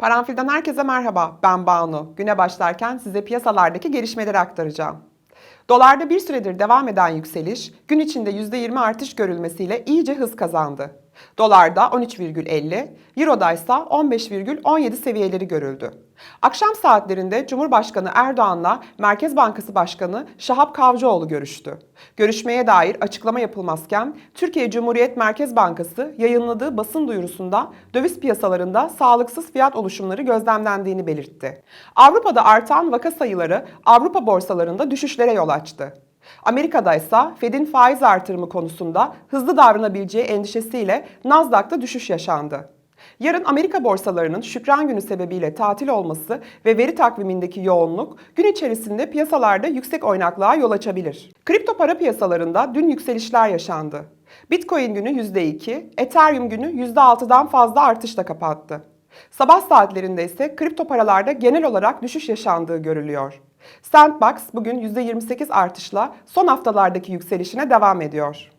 Paranfil'den herkese merhaba. Ben Banu. Güne başlarken size piyasalardaki gelişmeleri aktaracağım. Dolarda bir süredir devam eden yükseliş, gün içinde %20 artış görülmesiyle iyice hız kazandı. Dolarda 13,50, Euro'da ise 15,17 seviyeleri görüldü. Akşam saatlerinde Cumhurbaşkanı Erdoğan'la Merkez Bankası Başkanı Şahap Kavcıoğlu görüştü. Görüşmeye dair açıklama yapılmazken Türkiye Cumhuriyet Merkez Bankası yayınladığı basın duyurusunda döviz piyasalarında sağlıksız fiyat oluşumları gözlemlendiğini belirtti. Avrupa'da artan vaka sayıları Avrupa borsalarında düşüşlere yol açtı. Amerika'da ise Fed'in faiz artırımı konusunda hızlı davranabileceği endişesiyle Nasdaq'ta düşüş yaşandı. Yarın Amerika borsalarının Şükran Günü sebebiyle tatil olması ve veri takvimindeki yoğunluk gün içerisinde piyasalarda yüksek oynaklığa yol açabilir. Kripto para piyasalarında dün yükselişler yaşandı. Bitcoin günü %2, Ethereum günü %6'dan fazla artışla kapattı. Sabah saatlerinde ise kripto paralarda genel olarak düşüş yaşandığı görülüyor. Sandbox bugün %28 artışla son haftalardaki yükselişine devam ediyor.